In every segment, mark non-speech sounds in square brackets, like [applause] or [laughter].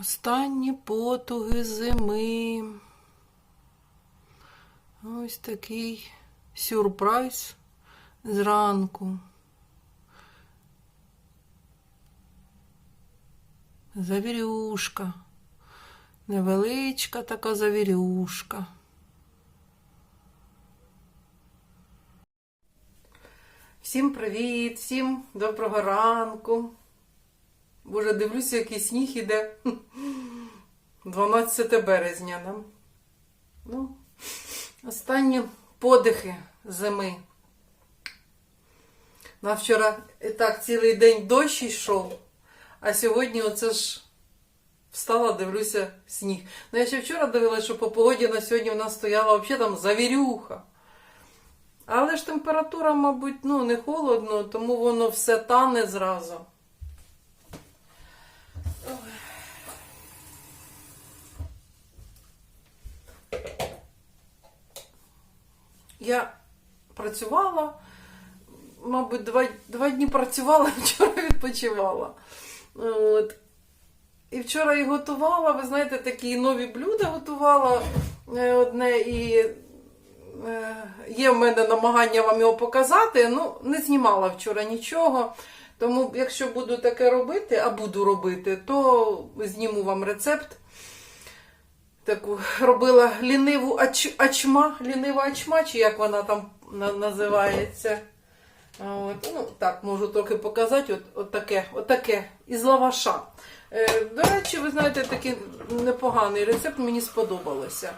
Останні потуги зими. Ось такий сюрприз зранку. Завірюшка. Невеличка така завірюшка. Всім привіт, всім доброго ранку. Боже, дивлюся, який сніг іде. 12 березня нам. Ну, останні подихи зими. На вчора і так цілий день дощ йшов, а сьогодні оце ж встала, дивлюся, сніг. Ну, я ще вчора дивилася, що по погоді на сьогодні в нас стояла взагалі там завірюха. Але ж температура, мабуть, ну, не холодно, тому воно все тане зразу. Я працювала, мабуть, два, два дні працювала, [laughs] вчора відпочивала. От. І вчора і готувала, ви знаєте, такі нові блюда готувала е, одне і е, є в мене намагання вам його показати. Ну, не знімала вчора нічого. Тому, якщо буду таке робити, а буду робити, то зніму вам рецепт. Таку робила ліниву ач, ачма, лінива ачма, чи як вона там називається. От, ну, так, можу трохи показати. От, от таке, от таке, із лаваша. Е, до речі, ви знаєте, такий непоганий рецепт, мені сподобалося.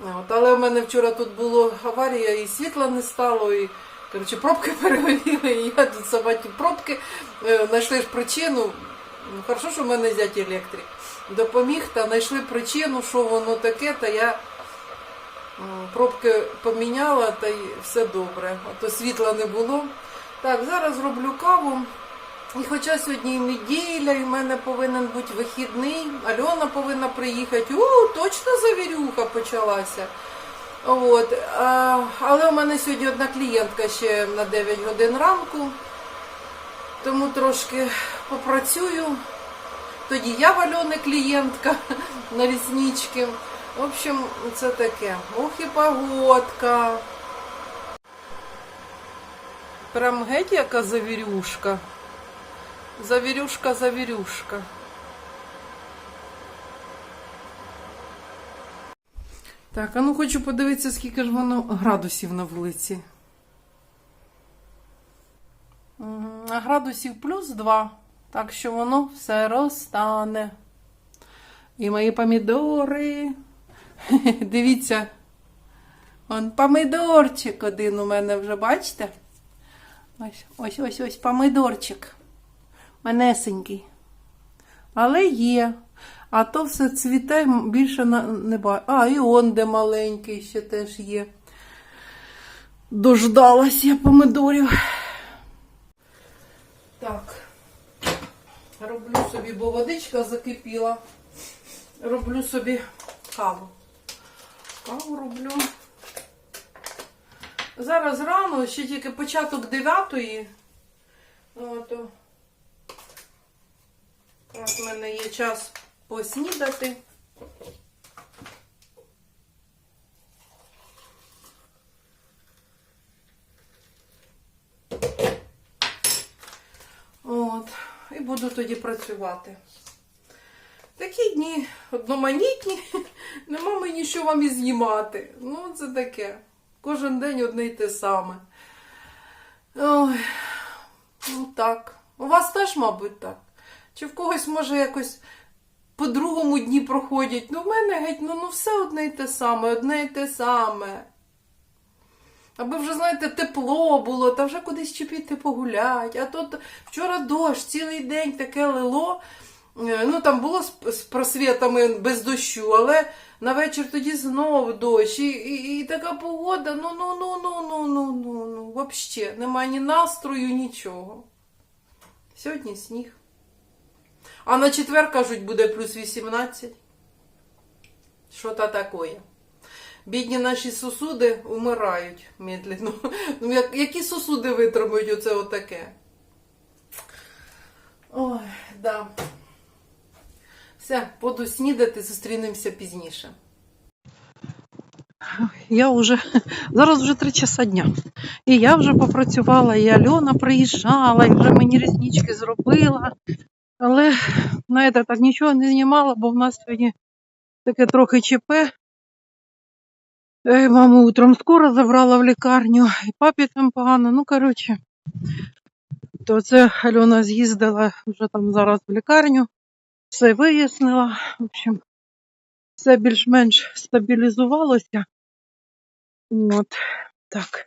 От, але в мене вчора тут була аварія, і світла не стало, і коротше, пробки [laughs] перегоріли, і я тут сама ті пробки е, знайшли ж причину. Ну, Хорошо, що в мене зять електрик. Допоміг та знайшли причину, що воно таке, та я пробки поміняла, та й все добре. А то світла не було. Так, зараз роблю каву. І хоча сьогодні неділя, і в мене повинен бути вихідний, Альона повинна приїхати. У, точно завірюха почалася. От, але у мене сьогодні одна клієнтка ще на 9 годин ранку, тому трошки попрацюю. Тоді я в клієнтка [laughs] на ліснички. В общем, це таке. Ох і погодка. Прям геть яка завірюшка. Завірюшка, завірюшка. Так, а ну хочу подивитися, скільки ж воно градусів на вулиці. А градусів плюс 2. Так що воно все розтане. І мої помідори. [laughs] Дивіться. Он помидорчик один у мене вже, бачите? Ось ось ось ось помидорчик. Манесенький. Але є. А то все цвіте більше не бачу. А, і он де маленький ще теж є. Дождалась я помидорів. Так. Роблю собі, бо водичка закипіла. Роблю собі каву. Каву роблю. Зараз рано, ще тільки початок дев'ятої. От. От в мене є час поснідати. От. І буду тоді працювати. Такі дні одноманітні, [laughs] нема мені що вам і знімати. Ну, це таке. Кожен день одне й те саме. Ой, ну так. У вас теж, мабуть, так. Чи в когось, може, якось по другому дні проходять. Ну, в мене геть, ну, ну все одне і те саме, одне і те саме. Аби вже, знаєте, тепло було, та вже кудись чи піти погулять. А тут вчора дощ, цілий день таке лило. Е, ну, там було з просвітами без дощу, але на вечір тоді знов дощ. І і, і така погода. Ну, ну, ну, ну, ну, ну, ну, ну, взагалі, немає ні настрою, нічого. Сьогодні сніг. А на четвер, кажуть, буде плюс 18. Що то таке? Бідні наші сосуди умирають медленно. Ну, як- які сосуди витримують оце отаке? Ой, да. Все, буду снідати, зустрінемося пізніше. Я вже зараз вже три часа дня. І я вже попрацювала, і Альона приїжджала, і вже мені реснички зробила. Але знаєте, так нічого не знімала, бо в нас сьогодні таке трохи ЧП. Е, Маму утром скоро забрала в лікарню, і папі там погано. Ну, коротше, то це Альона з'їздила вже там зараз в лікарню, все вияснила. В общем, все більш-менш стабілізувалося. От так.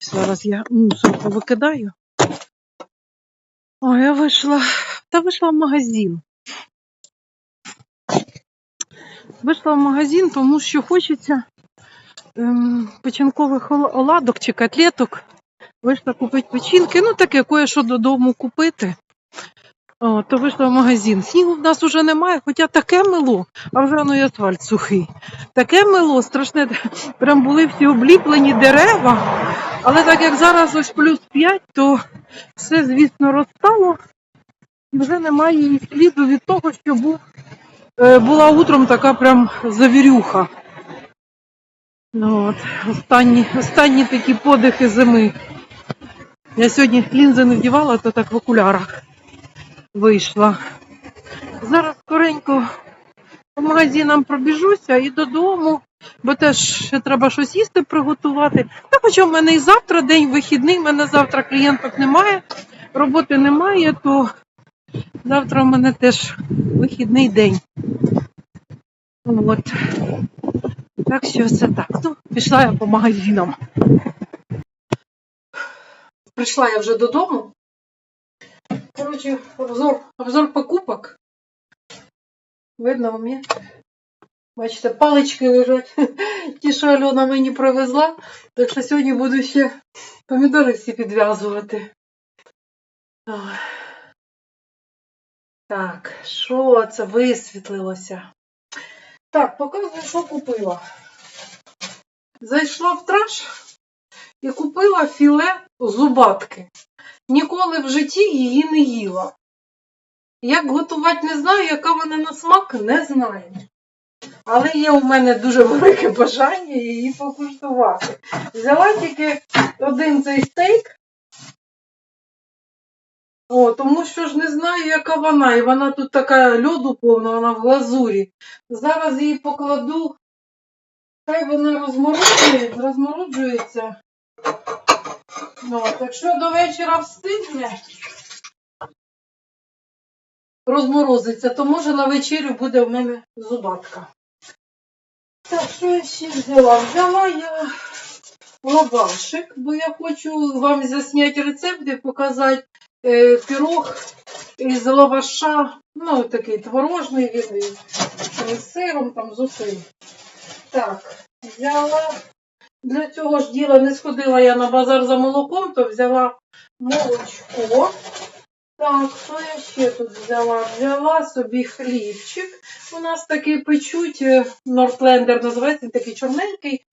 Зараз я мусор повикидаю. О, я вийшла. Та вийшла в магазин. Вийшла в магазин, тому що хочеться ем, печінкових оладок чи котлеток. Вийшла купити печінки. Ну, таке кое-що додому купити. О, то вийшла в магазин. Снігу в нас уже немає, хоча таке мило, а вже воно і асфальт сухий. Таке мило, страшне. [laughs] Прям були всі обліплені дерева. Але так як зараз ось плюс 5, то все, звісно, розстало. Вже немає і сліду від того, що був, е, була утром така прям завірюха. Ну, от, останні, останні такі подихи зими. Я сьогодні лінзи не вдівала, то так в окулярах вийшла. Зараз скоренько по магазинам пробіжуся і додому, бо теж ще треба щось їсти приготувати. Та хоча в мене і завтра день вихідний, в мене завтра клієнток немає, роботи немає, то завтра в мене теж вихідний день. От. Так що це так. Ну, пішла я по магазинам. Прийшла я вже додому. Коротше, обзор, обзор покупок. Видно вам є? Бачите, палички лежать. [laughs] Ті, що Альона мені привезла. Так що сьогодні буду ще помідори всі підв'язувати. Так, що це висвітлилося? Так, показую, що купила. Зайшла в траш і купила філе зубатки. Ніколи в житті її не їла. Як готувати не знаю, яка вона на смак, не знаю. Але є у мене дуже велике бажання її покуштувати. Взяла тільки один цей стейк. О, тому що ж не знаю, яка вона. І вона тут така льоду повна, вона в глазурі. Зараз її покладу. Хай вона розморожує, розмороджується. Ну, от, якщо до вечора встигне розморозиться, то може на вечерю буде в мене зубатка. Так, що я ще взяла? Взяла я лавашик, бо я хочу вам засняти рецепт і показати е, пірог із лаваша, ну такий творожний він з сиром, там з усім. Так, взяла для цього ж діла не сходила я на базар за молоком, то взяла молочко. Так, що я ще тут взяла? Взяла собі хлібчик. У нас такий печуть, Нортлендер називається, він такий чорненький.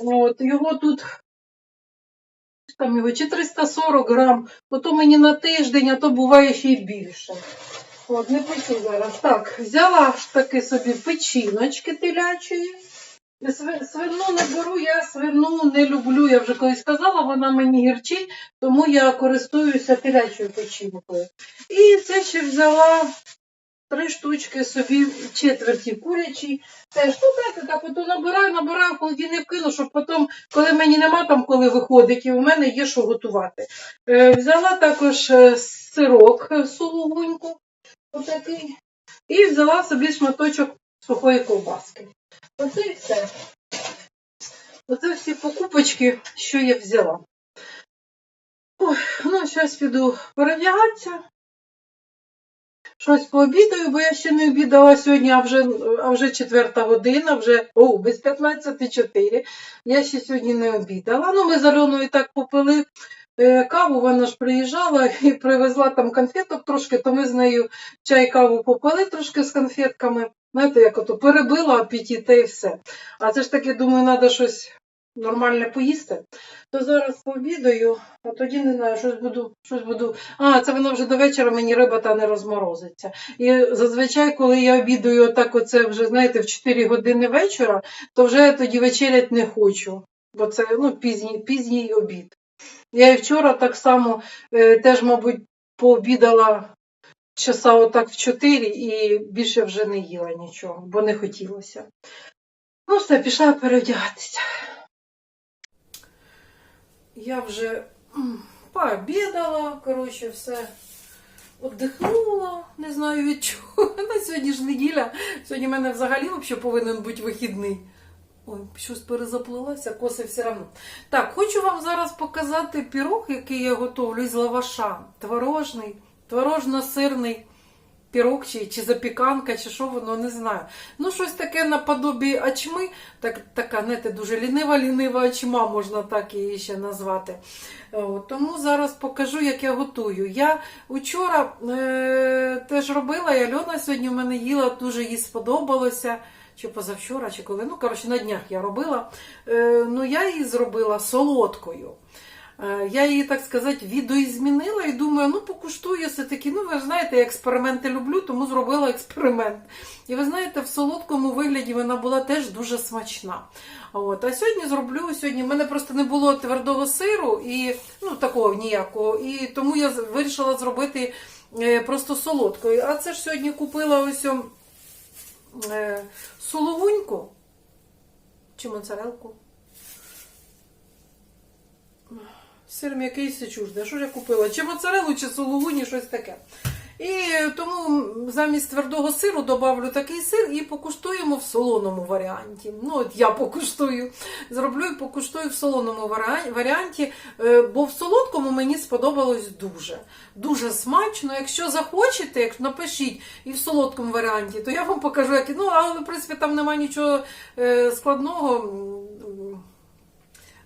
От, його тут там його, чи 340 грам, то, то мені на тиждень, а то буває ще й більше. От, не печу зараз. Так, взяла ж таки собі печіночки телячої. Сви- Свину не беру, я свину не люблю. Я вже колись сказала, вона мені гірчить, тому я користуюся телячою печінкою. І це ще взяла три штучки собі четверті курячі. Теж, ну знаєте, так ото набираю, набираю, в холодильник кину, щоб потім, коли мені нема там коли виходить, і у мене є що готувати. Е, взяла також е, сирок сулугуньку, отакий, і взяла собі шматочок сухої ковбаски. Оце і все. Оце всі покупочки, що я взяла. Ой, ну, зараз піду перевдягатися. Щось пообідаю, бо я ще не обідала сьогодні, а вже, а вже четверта година, вже о, без 15.4. Я ще сьогодні не обідала. Ну, ми з Альоною так попили е, каву, вона ж приїжджала і привезла там конфеток трошки, то ми з нею чай каву попили трошки з конфетками. Знаєте, як ото перебила апетит та і все. А це ж таки, думаю, треба щось нормальне поїсти, то зараз пообідаю, а тоді не знаю, щось буду, щось буду. А, це воно вже до вечора мені риба та не розморозиться. І зазвичай, коли я обідаю отак, оце вже, знаєте, в 4 години вечора, то вже я тоді вечерять не хочу, бо це ну, пізній, пізній обід. Я і вчора так само е, теж, мабуть, пообідала часа отак в 4 і більше вже не їла нічого, бо не хотілося. Ну, все, пішла переодягатися. Я вже пообідала, коротше, все віддихнула, не знаю від чого. [laughs] На сьогодні ж неділя. Сьогодні в мене взагалі взагалі повинен бути вихідний. Ой, щось перезаплилася, коси все одно. Так, хочу вам зараз показати пірог, який я готовлю із лаваша. Творожний, творожно-сирний пірог, чи, чи запіканка, чи що воно, не знаю. Ну, щось таке наподобі ачми, так, така, знаєте, дуже лінива-лінива ачма, можна так її ще назвати. От, тому зараз покажу, як я готую. Я вчора е, теж робила, і Альона сьогодні в мене їла, дуже їй сподобалося. Чи позавчора, чи коли. Ну, коротше, на днях я робила. Е, ну, я її зробила солодкою. Е, Я її, так сказати, відоізмінила і думаю, ну покуштую все-таки. Ну, ви ж знаєте, я експерименти люблю, тому зробила експеримент. І ви знаєте, в солодкому вигляді вона була теж дуже смачна. От. А сьогодні зроблю, сьогодні в мене просто не було твердого сиру і ну, такого ніякого. І тому я вирішила зробити е, просто солодкою. А це ж сьогодні купила ось е, чи моцарелку. Сир м'який сечужде. Що ж я купила? Чи моцарелу, чи сулугуні, щось таке. І тому замість твердого сиру добавлю такий сир і покуштуємо в солоному варіанті. Ну, от я покуштую. Зроблю і покуштую в солоному варіанті, е, бо в солодкому мені сподобалось дуже. Дуже смачно. Якщо захочете, як напишіть і в солодкому варіанті, то я вам покажу, як. Ну, але в принципі там немає нічого е, складного.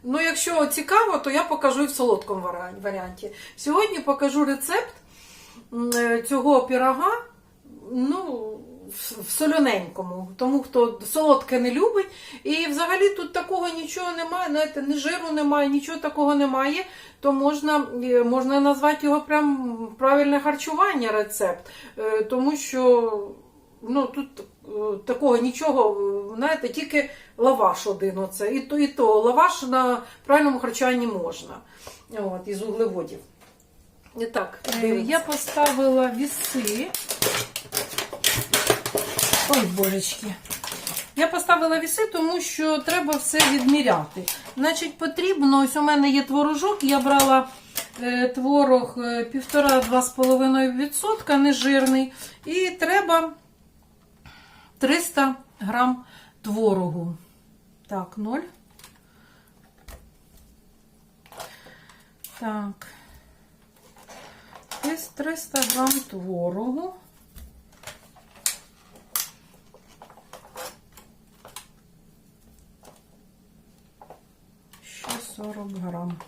Ну, якщо цікаво, то я покажу і в солодкому варіанті. Сьогодні покажу рецепт е, цього пірога, ну, в- солоненькому, тому хто солодке не любить. І взагалі тут такого нічого немає, знаєте, ні жиру немає, нічого такого немає, то можна, е, можна назвати його прям правильне харчування рецепт. Е, Тому що ну, тут такого нічого, е, знаєте, тільки лаваш один оце. І то, і то лаваш на правильному харчуванні можна. От, із углеводів. І так, Е, я поставила віси. Ой, божечки. Я поставила віси, тому що треба все відміряти. Значить, потрібно, ось у мене є творожок, я брала е, творог е, 1,5-2,5% нежирний. І треба 300 грам творогу. Так, 0. Так. Десь 300 грам творогу. Ще 40 грам.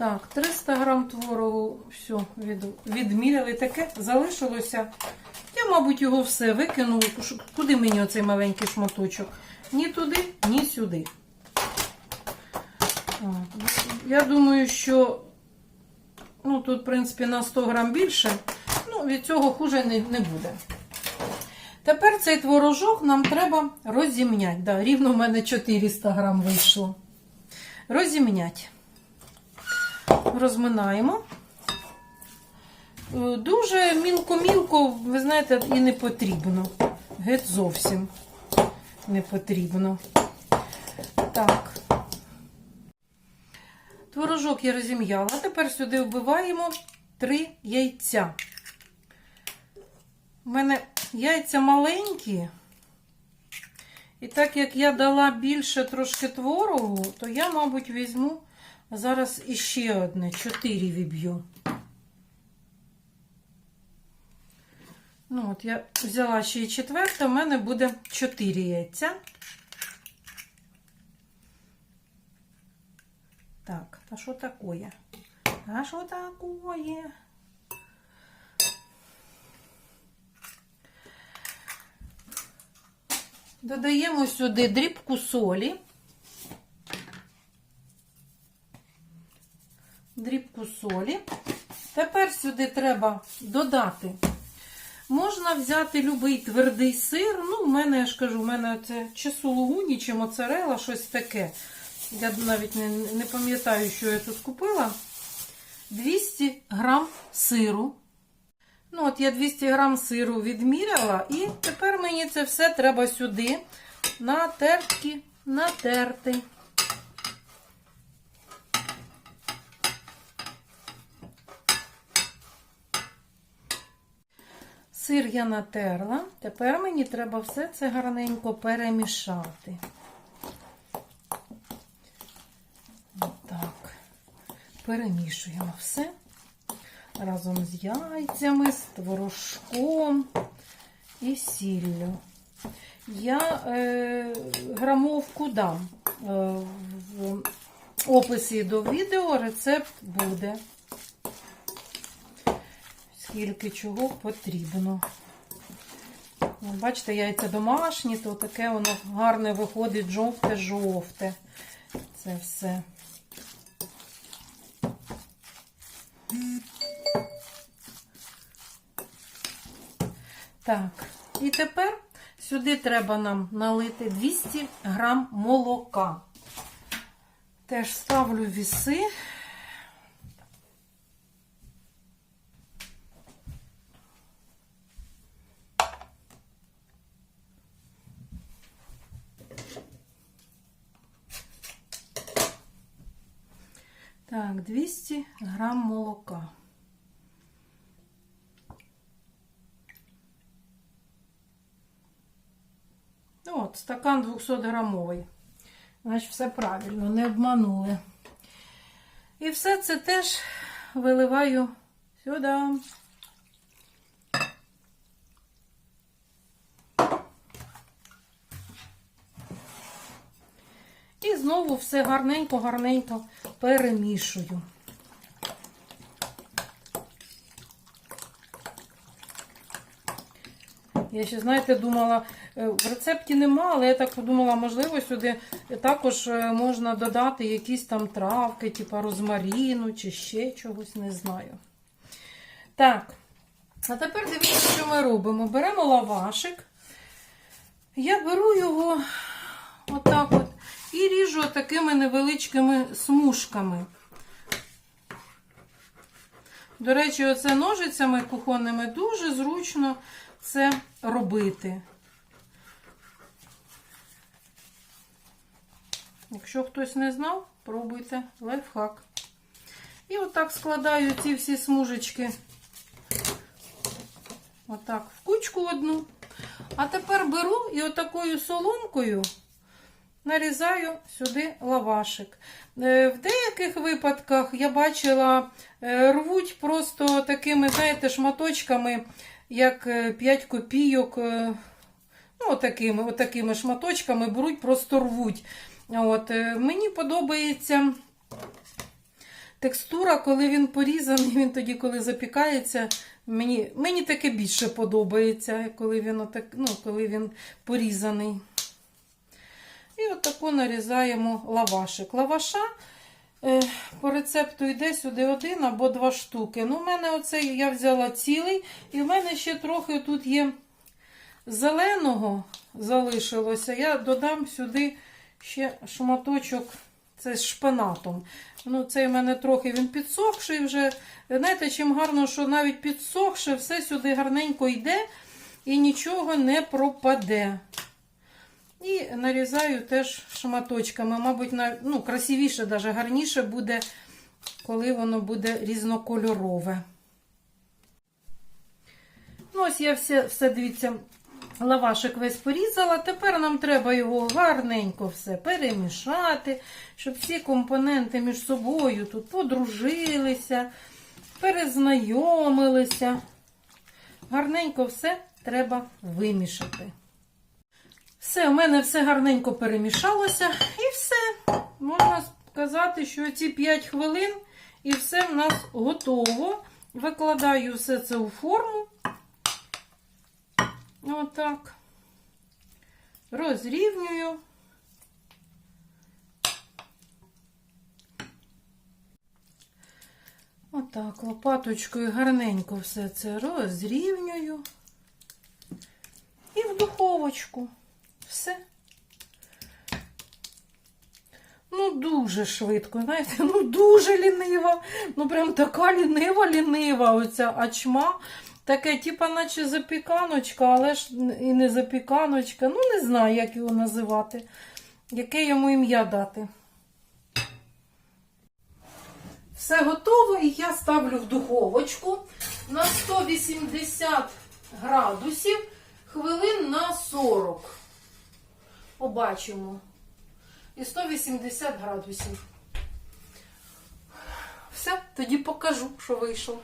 Так, 300 грам творогу, все, від, відміряли. Таке залишилося. Я, мабуть, його все викинула. Куди мені оцей маленький шматочок? Ні туди, ні сюди. Я думаю, що ну, тут, в принципі, на 100 грам більше. Ну, від цього хуже не, не буде. Тепер цей творожок нам треба розімняти. Да, рівно в мене 400 грам вийшло. Розімняти. Розминаємо. Е, Дуже мілко-мілко, ви знаєте, і не потрібно. Геть зовсім не потрібно. Так. Творожок я розім'яла. Тепер сюди вбиваємо 3 яйця. У мене яйця маленькі. І так як я дала більше трошки творогу, то я, мабуть, візьму зараз іще одне, 4 віб'ю. Ну, от я взяла ще і четверте, у мене буде 4 яйця. Так, а що таке? А що такое? Додаємо сюди дрібку солі. Дрібку солі. Тепер сюди треба додати. Можна взяти любий твердий сир. Ну, у мене, я ж кажу, у мене це чи сулугуні, чи моцарела, щось таке. Я навіть не, не пам'ятаю, що я тут купила. 200 грам сиру. Ну, от я 200 грам сиру відміряла, і тепер мені це все треба сюди на тертки натерти. Сир я натерла. Тепер мені треба все це гарненько перемішати. Отак. Перемішуємо все разом з яйцями, з творожком і сіллю. Я е, грамовку дам. Е, в описі до відео рецепт буде. Скільки чого потрібно. Бачите, яйця домашні, то таке воно гарне виходить жовте-жовте. Це все. Так, і тепер сюди треба нам налити 200 грам молока. Теж ставлю віси. Так, 200 грам молока. Ну, От, стакан 200 грамовий. Значить, все правильно, не обманули. І все це теж виливаю сюди. І знову все гарненько-гарненько перемішую. Я ще, знаєте, думала, е, в рецепті нема, але я так подумала, можливо, сюди також е, можна додати якісь там травки, типу розмаріну чи ще чогось, не знаю. Так, а тепер дивіться, що ми робимо. Беремо лавашик. Я беру його отак от і ріжу такими невеличкими смужками. До речі, оце ножицями кухонними дуже зручно це робити. Якщо хтось не знав, пробуйте лайфхак. І отак складаю ці всі смужечки отак в кучку одну. А тепер беру і отакою соломкою нарізаю сюди лавашик. Е, В деяких випадках я бачила, е, рвуть просто такими, знаєте, шматочками, як 5 копійок. е, Ну, отакими, отакими шматочками беруть, просто рвуть. От, е, мені подобається текстура, коли він порізаний, [laughs] він тоді, коли запікається, мені, мені таке більше подобається, коли він, отак, ну, коли він порізаний. І от нарізаємо лавашик. Лаваша е, по рецепту йде сюди один або два штуки. Ну, у мене оцей я взяла цілий, і в мене ще трохи тут є зеленого залишилося. Я додам сюди ще шматочок. Це з шпинатом. Ну, цей в мене трохи він підсохший вже. Знаєте, чим гарно, що навіть підсохше, все сюди гарненько йде і нічого не пропаде. І нарізаю теж шматочками. Мабуть, ну, красивіше, даже гарніше буде, коли воно буде різнокольорове. Ну, ось я все, все дивіться, лавашик весь порізала. Тепер нам треба його гарненько все перемішати, щоб всі компоненти між собою тут подружилися, перезнайомилися. Гарненько все треба вимішати. Все, у мене все гарненько перемішалося і все. Можна сказати, що ці 5 хвилин І все в нас готово. Викладаю все це у форму. Отак. Розрівнюю. Отак, лопаточкою гарненько все це розрівнюю. І в духовочку. Все. Ну, дуже швидко, знаєте, ну дуже лінива. Ну, прям така лінива, лінива оця ачма. Таке, типа, наче запіканочка, але ж і не запіканочка. Ну, не знаю, як його називати. Яке йому ім'я дати. Все готово, і я ставлю в духовочку на 180 градусів хвилин на 40. Побачимо. І 180 градусів. Все, тоді покажу, що вийшло.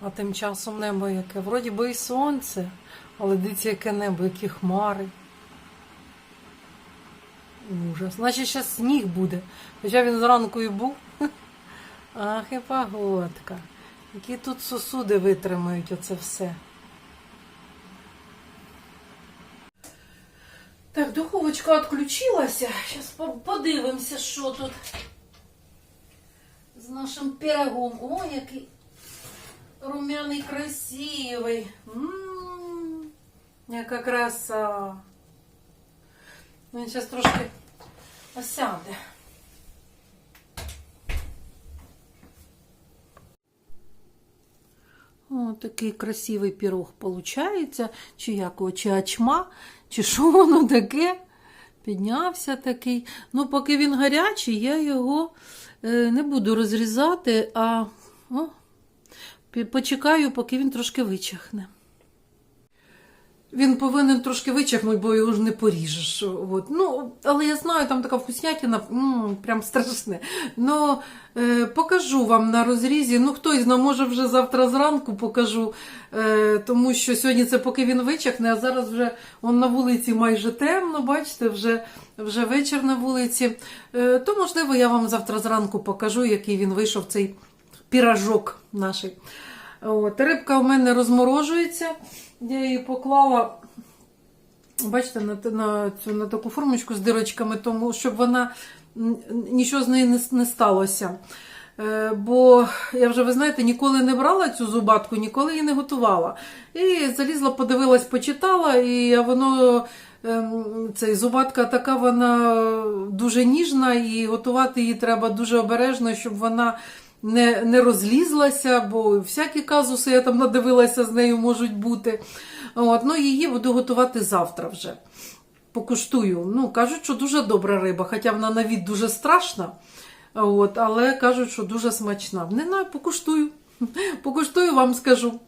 А тим часом небо яке. Вроді би і сонце, але дивіться, яке небо, які хмари. Ужас. Значить, зараз сніг буде. Хоча він зранку і був. [laughs] Ах, і погодка. Які тут сосуди витримають оце все. Так, духовочка відключилася. Зараз подивимося, що тут з нашим пирогом. О, який румяний, красивий. М, Яка краса. Він зараз трошки осяде. О, такий красивий пірог получається, чи якого, чи ачма, чи що воно таке. Піднявся такий. Ну, поки він гарячий, я його е, не буду розрізати, а о, почекаю, поки він трошки вичахне. Він повинен трошки вичахнути, бо його ж не поріжеш. От. Ну, але я знаю, там така вкуснятина, м, прям страшне. Ну, е, покажу вам на розрізі. Ну, хтось знає, може вже завтра зранку покажу, е, тому що сьогодні це поки він вичахне, а зараз вже он на вулиці майже темно, бачите, вже, вже вечір на вулиці. Е, то, можливо, я вам завтра зранку покажу, який він вийшов цей піражок наш. Рибка у мене розморожується. Я її поклала, бачите, на, на, цю, на таку формочку з дирочками, тому щоб вона нічого з нею не, не сталося. Е, Бо я вже, ви знаєте, ніколи не брала цю зубатку, ніколи її не готувала. І залізла, подивилась, почитала, і воно. ем, Цей зубатка така, вона дуже ніжна, і готувати її треба дуже обережно, щоб вона не, не розлізлася, бо всякі казуси я там надивилася з нею можуть бути. От, ну, її буду готувати завтра вже. Покуштую. Ну, кажуть, що дуже добра риба, хоча вона на від дуже страшна. От, але кажуть, що дуже смачна. Не знаю, покуштую. [laughs] Покуштую, вам скажу.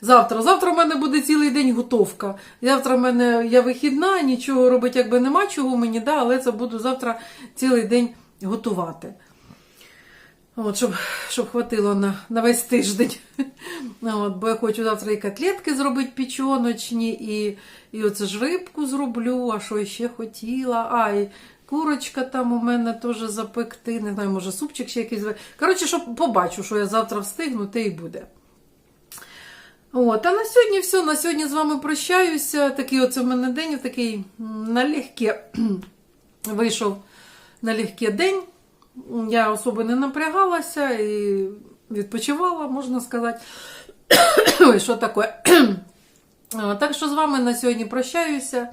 Завтра. Завтра в мене буде цілий день готовка. Завтра в мене я вихідна, нічого робити якби нема чого мені, да, але це буду завтра цілий день готувати. От, щоб, щоб хватило на, на весь тиждень. [laughs] От, бо я хочу завтра і котлетки зробити печоночні, і, і оце ж рибку зроблю, а що ще хотіла. А, і курочка там у мене теж запекти. Не знаю, може супчик ще якийсь. Коротше, щоб побачу, що я завтра встигну, те і буде. От, а на сьогодні все. На сьогодні з вами прощаюся. Такий оце в мене день, такий налегке [clears throat] вийшов налегке день. Я особо не напрягалася і відпочивала, можна сказати. [coughs] Що таке? [coughs] Так що з вами на сьогодні прощаюся.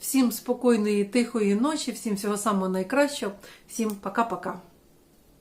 Всім спокійної, тихої ночі, всім всього самого найкращого. Всім пока-пока.